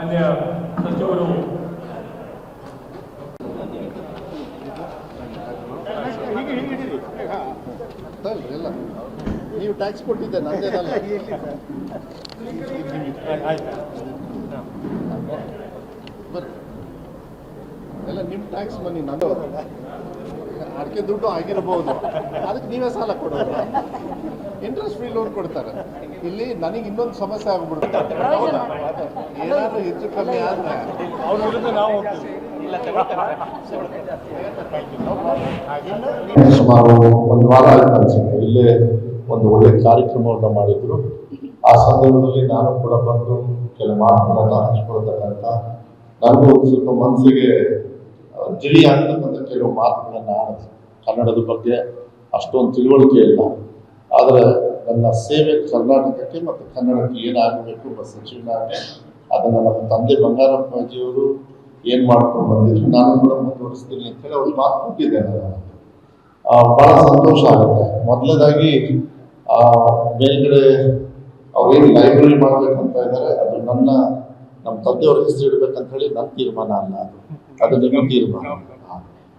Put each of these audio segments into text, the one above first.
ಮಾನ್ಯ ಸಚಿವರು ನೀವು ಟ್ಯಾಕ್ಸ್ ಕೊಟ್ಟಿದ್ದೆ ನಂದೇನಲ್ಲ ಎಲ್ಲ ನಿಮ್ಮ ಟ್ಯಾಕ್ಸ್ ಮನಿ ನಂದು ಅಡಿಕೆ ದುಡ್ಡು ಆಗಿರಬಹುದು. ಅದಕ್ಕೆ ನೀವೇ ಸಾಲ ಕೊಡೋದು? ಇಂಟ್ರೆಸ್ಟ್ ಫ್ರೀ ಲೋನ್ ಕೊಡ್ತಾರೆ. ಇಲ್ಲಿ ನನಗೆ ಇನ್ನೊಂದು ಸಮಸ್ಯೆ ಆಗ್ಬಿಡುತ್ತೆ. ಏನಾದರೂ ಹೆಚ್ಚು ಕಮ್ಮಿ ಆದ್ರೆ. ಅವ್ರ ನಾವು ಹೋಗ್ತೀವಿ. ಸುಮಾರು ಒಂದು ವಾರ ಆಗುತ್ತೆ ಅನ್ಸುತ್ತೆ. ಇಲ್ಲೇ ಒಂದು ಒಳ್ಳೆ ಕಾರ್ಯಕ್ರಮವನ್ನು ಮಾಡಿದ್ರು. ಆ ಸಂದರ್ಭದಲ್ಲಿ ನಾನು ಕೂಡ ಬಂದು ಕೆಲ ಮಾತುಗಳನ್ನ ಹಂಚ್ಕೊಳ್ತಕ್ಕಂಥ ನನಗೂ ಒಂದು ಸ್ವಲ್ಪ ಮನಸ್ಸಿಗೆ ತಿಳಿ ಆಗ್ತಕ್ಕಂಥ ಕೆಲವು ಮಾತುಗಳನ್ನು ಆಡದೆ ಕನ್ನಡದ ಬಗ್ಗೆ ಅಷ್ಟೊಂದು ತಿಳುವಳಿಕೆ ಇಲ್ಲ. ಆದರೆ ನನ್ನ ಸೇವೆ ಕರ್ನಾಟಕಕ್ಕೆ ಮತ್ತು ಕನ್ನಡಕ್ಕೆ ಏನಾಗಬೇಕು ಒಬ್ಬ ಸಚಿವನಾಗಿ ಅದನ್ನು ನಮ್ಮ ತಂದೆ ಬಂಗಾರಪ್ಪಾಜಿಯವರು ಏನು ಮಾಡ್ಕೊಂಡು ಬಂದಿದ್ರು ನಾನು ಕೂಡ ಮುಂದುವರಿಸ್ತೀನಿ ಅಂತೇಳಿ ಅವ್ರು ಮಾತು ಕೊಟ್ಟಿದ್ದೇನೆ ನಾನು. ಬಹಳ ಸಂತೋಷ ಆಗುತ್ತೆ. ಮೊದಲನೇದಾಗಿ ಆ, ಮೇಲ್ಗಡೆ ಅವ್ರೇನು ಲೈಬ್ರರಿ ಮಾಡಬೇಕಂತ ಇದ್ದಾರೆ ಅದು ನನ್ನ ನಮ್ಮ ತಂದೆಯವ್ರ ಹೆಸರು ಇಡಬೇಕಂತ ಹೇಳಿ ನನ್ನ ತೀರ್ಮಾನ ಅಲ್ಲ ಅದು. ನಿಮ್ಮ ತೀರ್ಮಾನ.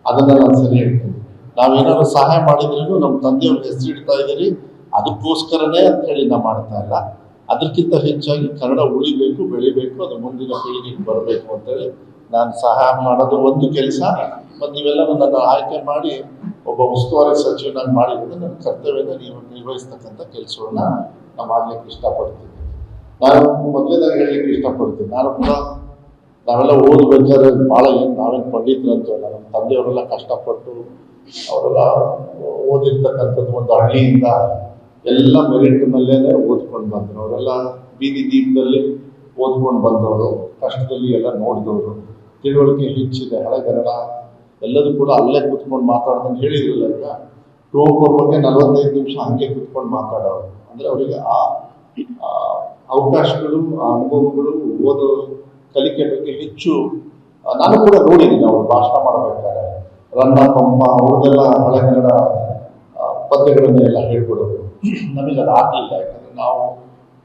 ಅದನ್ನ ನಾನು ಸರಿ ಹೇಳ್ತೇನೆ. ನಾವೇನಾದ್ರು ಸಹಾಯ ಮಾಡಿದ್ರೂ ನಮ್ಮ ತಂದೆಯವ್ರ ಹೆಸರು ಇಡ್ತಾ ಇದ್ದೀರಿ, ಅದಕ್ಕೋಸ್ಕರನೇ ಅಂತ ಹೇಳಿ ನಾವು ಮಾಡ್ತಾ ಇಲ್ಲ. ಅದಕ್ಕಿಂತ ಹೆಚ್ಚಾಗಿ ಕನ್ನಡ ಉಳಿಬೇಕು, ಬೆಳಿಬೇಕು, ಅದು ಮುಂದಿನ ಪೀಳಿಗೆಗೆ ಬರಬೇಕು ಅಂತೇಳಿ ನಾನು ಸಹಾಯ ಮಾಡೋದು ಒಂದು ಕೆಲಸ. ಮತ್ತು ನೀವೆಲ್ಲರೂ ನನ್ನ ಆಯ್ಕೆ ಮಾಡಿ ಒಬ್ಬ ಉಸ್ತುವಾರಿ ಸಚಿವನಾಗಿ ಮಾಡಿರೋದು ನನ್ನ ಕರ್ತವ್ಯನ ನೀವು ನಿರ್ವಹಿಸ್ತಕ್ಕಂಥ ಕೆಲಸವನ್ನ ನಾನು ಮಾಡ್ಲಿಕ್ಕೆ ಇಷ್ಟಪಡ್ತೀನಿ. ನಾನು ಮೊದಲೇದಾಗಿ ಹೇಳಲಿಕ್ಕೆ ಇಷ್ಟಪಡ್ತೀನಿ. ನಾನು ಕೂಡ ನಾವೆಲ್ಲ ಓದ್ಬೇಕಾದ್ರೆ ಭಾಳ ಏನು ನಾವೇನು ಪಂಡಿತರಂತ ನಮ್ಮ ತಂದೆಯವರೆಲ್ಲ ಕಷ್ಟಪಟ್ಟು ಅವರೆಲ್ಲ ಓದಿರ್ತಕ್ಕಂಥದ್ದು ಒಂದು ಹಳ್ಳಿಯಿಂದ ಎಲ್ಲ ಮೆರಿಟ್ ಓದ್ಕೊಂಡು ಬಂದರು. ಅವರೆಲ್ಲ ಬೀದಿ ದೀಪದಲ್ಲಿ ಓದ್ಕೊಂಡು ಬಂದವರು. ಕಷ್ಟದಲ್ಲಿ ಎಲ್ಲ ನೋಡಿದವರು. ತಿಳುವಳಿಕೆ ಹೆಚ್ಚಿದೆ. ಹಳೆಗನ್ನಡ ಎಲ್ಲದೂ ಕೂಡ ಅಲ್ಲೇ ಕೂತ್ಕೊಂಡು ಮಾತಾಡ್ದಂಗೆ ಹೇಳಿದ್ರಲ್ಲ ಈಗ. ಅವ್ರ ಬಗ್ಗೆ ನಲವತ್ತೈದು ನಿಮಿಷ ಹಂಗೆ ಕೂತ್ಕೊಂಡು ಮಾತಾಡೋರು. ಅಂದರೆ ಅವರಿಗೆ ಆ ಅವಕಾಶಗಳು, ಆ ಅನುಭವಗಳು ಓದೋ ಕಲಿಕೆ ಬಗ್ಗೆ ಹೆಚ್ಚು ನಾನು ಕೂಡ ನೋಡಿದ್ದೀನಿ ಅವರು ಭಾಷಣ ಮಾಡಬೇಕಾದ್ರೆ. ರನ್ನ ಪಂಪ, ಅವ್ರದ್ದೆಲ್ಲ ಹಳೆಗನ್ನಡ ಪದ್ಯಗಳನ್ನೆಲ್ಲ ಹೇಳ್ಕೊಡೋದು. ನಮಗೆ ಅದು ಆಗಲಿಲ್ಲ, ಯಾಕಂದರೆ ನಾವು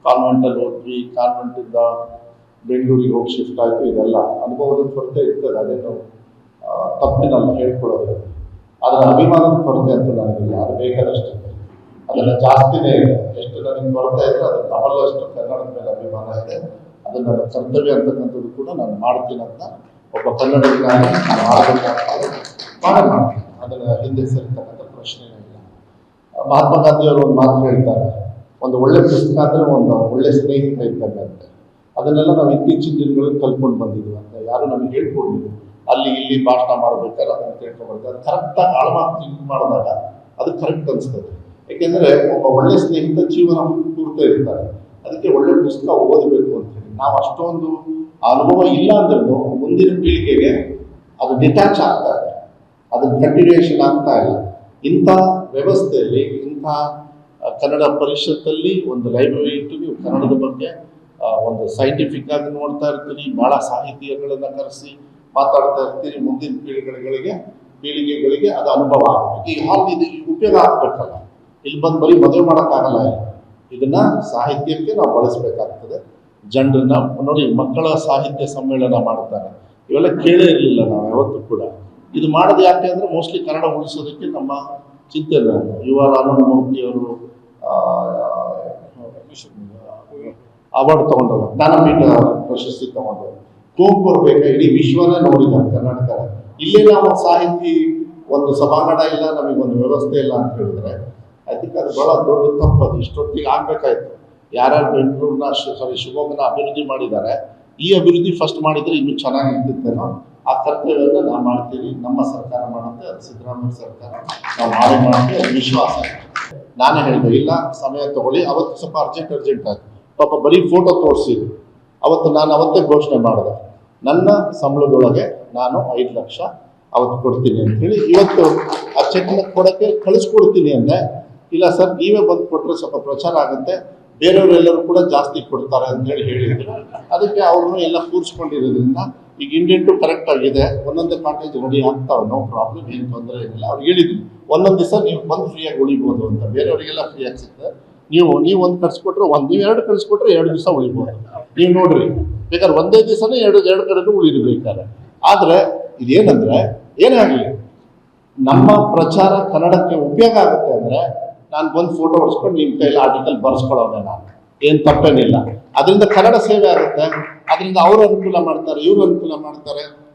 ಕಾನ್ವೆಂಟಲ್ಲಿ ಹೋದ್ವಿ ಕಾನ್ವೆಂಟಿಂದ ಬೆಂಗಳೂರಿಗೆ ಹೋಗಿ ಶಿಫ್ಟ್ ಆಯಿತು, ಇದೆಲ್ಲ ಅನುಭವದ ಕೊರತೆ ಇರ್ತದೆ ಅದೇನು ತಪ್ಪಿನಲ್ಲ ಹೇಳ್ಕೊಡೋದು ಅದರ ಅಭಿಮಾನದ ಕೊರತೆ ಅಂತ ನನಗಿಲ್ಲ, ಅದು ಬೇಕಾದಷ್ಟಿದೆ ಅದನ್ನು ಜಾಸ್ತಿನೇ ಇದೆ. ಎಷ್ಟು ನನಗೆ ಬರ್ತಾ ಇದ್ರೆ, ಅದು ಅಷ್ಟು ಕನ್ನಡದ ಮೇಲೆ ಅಭಿಮಾನ ಇದೆ. ಅದು ನನ್ನ ಕರ್ತವ್ಯ ಅಂತಕ್ಕಂಥದ್ದು ಕೂಡ ನಾನು ಮಾಡ್ತೀನಿ ಅಂತ ಒಬ್ಬ ಕನ್ನಡಿಗನಾಗಿ ನಾನು ಮಾಡ್ತೀನಿ. ಅದನ್ನು ಹಿಂದೆ ಸರಿತಕ್ಕಂಥ ಪ್ರಶ್ನೆ ಇಲ್ಲ. ಮಹಾತ್ಮ ಗಾಂಧಿಯವರು ಒಂದು ಮಾತು ಹೇಳ್ತಾರೆ, ಒಂದು ಒಳ್ಳೆ ಪುಸ್ತಕ ಅಂದರೆ ಒಂದು ಒಳ್ಳೆ ಸ್ನೇಹಿತ ಇದ್ದಂಗೆ ಅಂತ. ಅದನ್ನೆಲ್ಲ ನಾವು ಇತ್ತೀಚಿನ ದಿನಗಳಲ್ಲಿ ಕಲ್ಕೊಂಡು ಬಂದಿದ್ವಿ ಅಂತ. ಯಾರು ನಮಗೆ ಹೇಳ್ಕೊಡ್ಲಿಲ್ಲ. ಅಲ್ಲಿ ಇಲ್ಲಿ ಭಾಷಣ ಮಾಡ್ಬೇಕಾದ್ರೆ ಅದನ್ನು ತಿಳ್ಕೊಂಡ್ಬರ್ತಾರೆ. ಅದು ಕರೆಕ್ಟಾಗಿ ಆಳವಾಗಿ ಮಾಡಿದಾಗ ಅದು ಕರೆಕ್ಟ್ ಅನಿಸ್ತದೆ. ಏಕೆಂದರೆ ಒಬ್ಬ ಒಳ್ಳೆಯ ಸ್ನೇಹಿತ ಜೀವನ ಪೂರ್ತ ಇರ್ತಾರೆ. ಅದಕ್ಕೆ ಒಳ್ಳೆ ಪುಸ್ತಕ ಓದಬೇಕು ಅಂತ ಹೇಳಿ. ನಾವು ಅಷ್ಟೊಂದು ಅನುಭವ ಇಲ್ಲ ಅಂದ್ರೂ ಮುಂದಿನ ಪೀಳಿಗೆಗೆ ಅದು ಡಿಟ್ಯಾಚ್ ಆಗ್ತಾ ಇದೆ. ಅದು ಕಂಟಿನ್ಯೂಯೇಷನ್ ಆಗ್ತಾ ಇಲ್ಲ. ಇಂಥ ವ್ಯವಸ್ಥೆಯಲ್ಲಿ, ಇಂಥ ಕನ್ನಡ ಪರಿಷತ್ತಲ್ಲಿ ಒಂದು ಲೈಬ್ರರಿ ಇಟ್ಟು ನೀವು ಕನ್ನಡದ ಬಗ್ಗೆ ಒಂದು ಸೈಂಟಿಫಿಕ್ ಆಗಿ ನೋಡ್ತಾ ಇರ್ತೀರಿ ಭಾಳ ಸಾಹಿತಿಗಳನ್ನ ಕರೆಸಿ ಮಾತಾಡ್ತಾ ಇರ್ತೀರಿ ಮುಂದಿನ ಪೀಳಿಗೆಗಳಿಗೆ ಪೀಳಿಗೆಗಳಿಗೆ ಅದು ಅನುಭವ ಆಗಬೇಕು. ಈ ಹಾಲ್ ಇದು ಉಪಯೋಗ ಆಗ್ಬೇಕಲ್ಲ. ಇಲ್ಲಿ ಬಂದು ಬರೀ ಮದುವೆ ಮಾಡೋಕ್ಕಾಗಲ್ಲ. ಇದನ್ನ ಸಾಹಿತ್ಯಕ್ಕೆ ನಾವು ಬಳಸಬೇಕಾಗ್ತದೆ. ಜನರನ್ನ ನೋಡಿ ಮಕ್ಕಳ ಸಾಹಿತ್ಯ ಸಮ್ಮೇಳನ ಮಾಡ್ತಾರೆ. ಇವೆಲ್ಲ ಕೇಳೇ ಇರಲಿಲ್ಲ ನಾವು ಯಾವತ್ತೂ ಕೂಡ. ಇದು ಮಾಡೋದು ಯಾಕೆ ಅಂದರೆ ಮೋಸ್ಟ್ಲಿ ಕನ್ನಡ ಉಳಿಸೋದಕ್ಕೆ ನಮ್ಮ ಚಿಂತೆ ಯು ಆರ್ ಆನಂದ ಮೂರ್ತಿಯವರು ಅವಾರ್ಡ್ ತಗೊಂಡ್ರು. ಜ್ಞಾನಪೀಠ ಪ್ರಶಸ್ತಿ ತಗೊಂಡರು. ಕುವೆಂಪು ಅವ್ರು ಬೇಕಾ ಇಡೀ ವಿಶ್ವನೇ ನೋಡಿದ್ದಾರೆ ಕರ್ನಾಟಕ ಇಲ್ಲೇ ನಾವು ಸಾಹಿತಿ ಒಂದು ಸಭಾಂಗಣ ಇಲ್ಲ ನಮಗೆ ಒಂದು ವ್ಯವಸ್ಥೆ ಇಲ್ಲ ಅಂತ ಹೇಳಿದ್ರೆ ಥಿಂಕ್ ಅದು ಬಹಳ ದೊಡ್ಡ ತಪ್ಪು ಅದು. ಇಷ್ಟೊತ್ತಿಗೆ ಆಗ್ಬೇಕಾಯ್ತು. ಯಾರ್ಯಾರು ಬೆಂಗಳೂರಿನ ಸಾರಿ ಶಿವಮೊಗ್ಗನ ಅಭಿವೃದ್ಧಿ ಮಾಡಿದ್ದಾರೆ, ಈ ಅಭಿವೃದ್ಧಿ ಫಸ್ಟ್ ಮಾಡಿದ್ರೆ ಇನ್ನೂ ಚೆನ್ನಾಗಿರ್ತಿತ್ತೇನೋ ಆ ಕರ್ತವ್ಯವನ್ನು ನಾವು ಮಾಡ್ತೀವಿ ನಮ್ಮ ಸರ್ಕಾರ ಮಾಡುತ್ತೆ, ಅದು ಸಿದ್ದರಾಮಯ್ಯ ಸರ್ಕಾರ. ನಾವು ಮಾಡಿ ಮಾಡ್ತೀವಿ ಅದು ವಿಶ್ವಾಸ. ನಾನೇ ಹೇಳಿದೆ, ಇಲ್ಲ, ಸಮಯ ತಗೊಳ್ಳಿ. ಅವತ್ತು ಸ್ವಲ್ಪ ಅರ್ಜೆಂಟ್ ಅರ್ಜೆಂಟ್ ಆಗಿ ಪಾಪ ಬರೀ ಫೋಟೋ ತೋರಿಸಿದ್ರು. ಅವತ್ತು ನಾನು ಅವತ್ತೇ ಘೋಷಣೆ ಮಾಡಿದೆ. ನನ್ನ ಸಂಬಳದೊಳಗೆ ನಾನು ಐದು ಲಕ್ಷ ಅವತ್ತು ಕೊಡ್ತೀನಿ ಅಂತ ಹೇಳಿ ಇವತ್ತು ಆ ಚೆಕ್ನ ಕೊಡೋಕ್ಕೆ ಕಳಿಸ್ಕೊಡ್ತೀನಿ ಅಂದೆ. ಇಲ್ಲ ಸರ್, ನೀವೇ ಬಂದು ಕೊಟ್ಟರೆ ಸ್ವಲ್ಪ ಪ್ರಚಾರ ಆಗುತ್ತೆ. ಬೇರೆಯವರೆಲ್ಲರೂ ಕೂಡ ಜಾಸ್ತಿ ಕೊಡ್ತಾರೆ ಅಂತ ಹೇಳಿ ಹೇಳಿದ್ರು. ಅದಕ್ಕೆ ಅವ್ರನ್ನೂ ಎಲ್ಲ ಕೂರಿಸ್ಕೊಂಡಿರೋದ್ರಿಂದ ಈಗ ಇಂಡೆಂಟು ಕರೆಕ್ಟ್ ಆಗಿದೆ. ಒಂದೊಂದೇ ಕಾಟೇಜ್ ರೆಡಿ ಆಗ್ತಾವೆ ನೋ ಪ್ರಾಬ್ಲಮ್ ಏನು ತೊಂದರೆ ಏನಿಲ್ಲ. ಅವ್ರು ಹೇಳಿದ್ರು, ಒಂದೊಂದು ದಿವಸ ನೀವು ಬಂದು ಫ್ರೀಯಾಗಿ ಉಳಿಬೋದು ಅಂತ. ಬೇರೆಯವರಿಗೆಲ್ಲ ಫ್ರೀಯಾಗಿ ಸಿಗ್ತದೆ ನೀವು ನೀವು ಒಂದು ಕಳಿಸ್ಕೊಟ್ರೆ ಒಂದು, ನೀವು ಎರಡು ಕಳಿಸ್ಕೊಟ್ರೆ ಎರಡು ದಿವಸ ಉಳಿಬೋದು. ನೀವು ನೋಡ್ರಿ, ಬೇಕಾದ್ರೆ ಒಂದೇ ದಿವಸನೇ ಎರಡು ಎರಡು ಕಡೆನೂ ಉಳಿರಿ ಬೇಕಾದ್ರೆ ಆದ್ರೆ ಇದೇನಂದ್ರೆ, ಏನೇ ಆಗಲಿ, ನಮ್ಮ ಪ್ರಚಾರ ಕನ್ನಡಕ್ಕೆ ಉಪಯೋಗ ಆಗುತ್ತೆ ಅಂದ್ರೆ ನಾನು ಬಂದು ಫೋಟೋ ಹೊಡ್ಸ್ಕೊಂಡು ನಿಮ್ಮ ಕೈಲಿ ಆರ್ಟಿಕಲ್ ಬರ್ಸ್ಕೊಳ್ಳೋನೆ ನಾನು. ಏನು ತಪ್ಪೇನಿಲ್ಲ. ಅದರಿಂದ ಕನ್ನಡ ಸೇವೆ ಆಗುತ್ತೆ. ಅದರಿಂದ ಅವರು ಅನುಕೂಲ ಮಾಡ್ತಾರೆ, ಇವರು ಅನುಕೂಲ ಮಾಡ್ತಾರೆ.